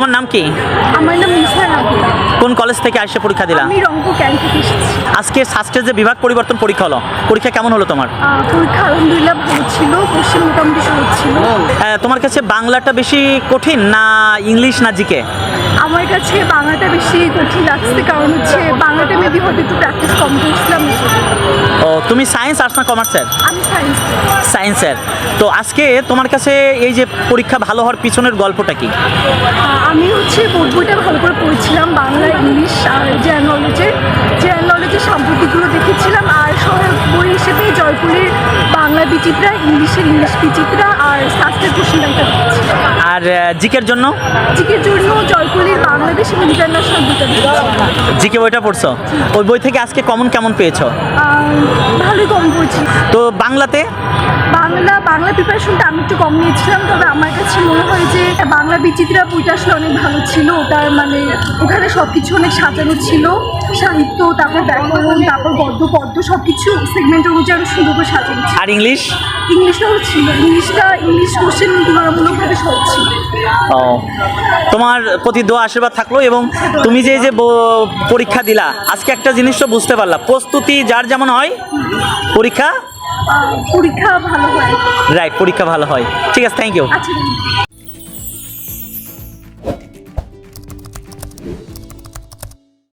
তোমার নাম কি? আমার নাম কোন কলেজ থেকে আসে পরীক্ষা দিলা? আমি রংপুর ক্যাম্প থেকে এসেছি। আজকে সাস্টের যে বিভাগ পরিবর্তন পরীক্ষা হলো পরীক্ষা কেমন হলো তোমার? পরীক্ষা আলহামদুলিল্লাহ ভালো ছিল কোশ্চেন মোটামুটি সহজ ছিল তোমার কাছে বাংলাটা বেশি কঠিন না ইংলিশ না জিকে? আমার কাছে বাংলাটা বেশি কঠিন লাগছে কারণ হচ্ছে বাংলাটা মেবি হয়তো একটু প্র্যাকটিস কম করছিলাম। ও তুমি সায়েন্স আর্টস না কমার্সের আমি সায়েন্স সায়েন্সের তো আজকে তোমার কাছে এই যে পরীক্ষা ভালো হওয়ার পিছনের গল্পটা কি? আমি হচ্ছে বইটা ভালো করে পড়েছিলাম বাংলা ইংলিশ আর জেনারেল নলেজের জেনারেল নলেজের সাম্প্রতিকগুলো দেখেছিলাম আর সহায়ক বই হিসেবে জয়পুরের বাংলা বিচিত্রা ইংলিশের ইংলিশ বিচিত্রা আর শাস্ত্রের কোশ্চেন আর জিকের জন্য? জিকের জন্য জয়পুরের বাংলাদেশ এবং ইন্টারন্যাশনাল দুটো জিকে বইটা পড়ছো? ওই বই থেকে আজকে কমন কেমন পেয়েছ? ভালোই কম পড়ছি। তো বাংলাতে? বাংলা বাংলা প্রিপারেশনটা আমি একটু কম নিয়েছিলাম তবে আমার কাছে মনে হয় যে বাংলা বিচিত্রা বইটা আসলে অনেক ভালো ছিল। ওটার মানে ওখানে সব কিছু অনেক সাজানো ছিল। সাহিত্য তারপর ব্যাকরণ তারপর গদ্য পদ্য সব কিছু সেগমেন্ট অনুযায়ী অনেক সুন্দর করে সাজানো আর ইংলিশ ইংলিশটাও ছিল। ইংলিশটা ইংলিশ কোশ্চেন তুলনামূলকভাবে সহজ ও। তোমার প্রতি দোয়া আশীর্বাদ থাকল এবং তুমি যে যে পরীক্ষা দিলা আজকে একটা জিনিস তো বুঝতে পারলা। প্রস্তুতি যার যেমন হয় পরীক্ষা? পরীক্ষা ভালো হয়। রাইট পরীক্ষা ভালো হয়। ঠিক আছে থ্যাংক ইউ আচ্ছা